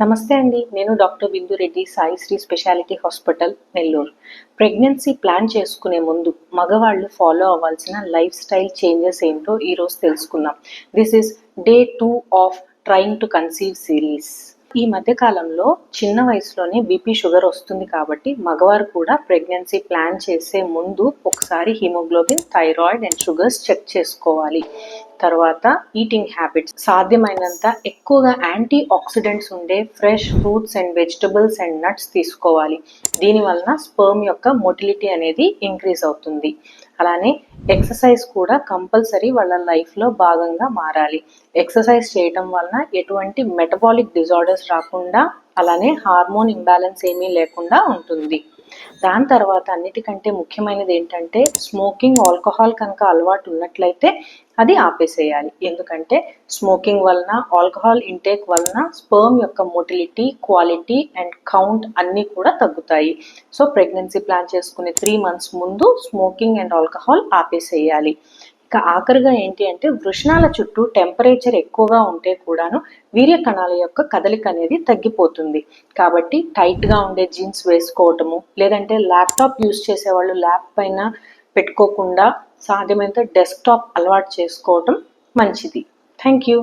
నమస్తే అండి. నేను doctor Bindu Reddy Sai Sri speciality hospital Nellore. Pregnancy plan చేసుకునే ముందు మగవాళ్ళు ఫాలో అవ్వాల్సిన లైఫ్ స్టైల్ చేంజెస్ ఏంటో ఈరోజు తెలుసుకుందాం. This is day two of trying to conceive series ఈ మధ్య కాలంలో చిన్న వయసులోనే బీపీ షుగర్ వస్తుంది కాబట్టి మగవారు కూడా ప్రెగ్నెన్సీ ప్లాన్ చేసే ముందు ఒకసారి haemoglobin thyroid and sugars check చేసుకోవాలి. తర్వాత ఈటింగ్ హ్యాబిట్స్ సాధ్యమైనంత ఎక్కువగా యాంటీ ఆక్సిడెంట్స్ ఉండే fresh fruits and vegetables and nuts తీసుకోవాలి. దీని వలన స్పర్మ్ యొక్క మొటిలిటీ అనేది ఇంక్రీజ్ అవుతుంది. అలానే ఎక్సర్సైజ్ కూడా కంపల్సరీ వాళ్ళ లైఫ్లో భాగంగా మారాలి. ఎక్సర్సైజ్ చేయటం వలన ఎటువంటి మెటబాలిక్ డిజార్డర్స్ రాకుండా అలానే హార్మోన్ ఇంబ్యాలెన్స్ ఏమీ లేకుండా ఉంటుంది. దాని తర్వాత అన్నిటికంటే ముఖ్యమైనది ఏంటంటే స్మోకింగ్ ఆల్కహాల్ కనుక అలవాటు ఉన్నట్లయితే అది ఆపేసేయాలి. ఎందుకంటే స్మోకింగ్ వలన ఆల్కహాల్ ఇంటేక్ వలన స్పర్మ్ యొక్క మోటిలిటీ క్వాలిటీ అండ్ కౌంట్ అన్నీ కూడా తగ్గుతాయి. సో ప్రెగ్నెన్సీ ప్లాన్ చేసుకునే త్రీ మంత్స్ ముందు స్మోకింగ్ అండ్ ఆల్కహాల్ ఆపేసేయాలి. ఇక ఆఖరిగా ఏంటి అంటే వృషణాల చుట్టూ టెంపరేచర్ ఎక్కువగా ఉంటే కూడాను వీర్య కణాల యొక్క కదలిక అనేది తగ్గిపోతుంది. కాబట్టి టైట్గా ఉండే జీన్స్ వేసుకోవటము లేదంటే ల్యాప్టాప్ యూస్ చేసేవాళ్ళు ల్యాప్ పైన పెట్టుకోకుండా సాధ్యమైనంత డెస్క్టాప్ అలవాటు చేసుకోవటం మంచిది. Thank you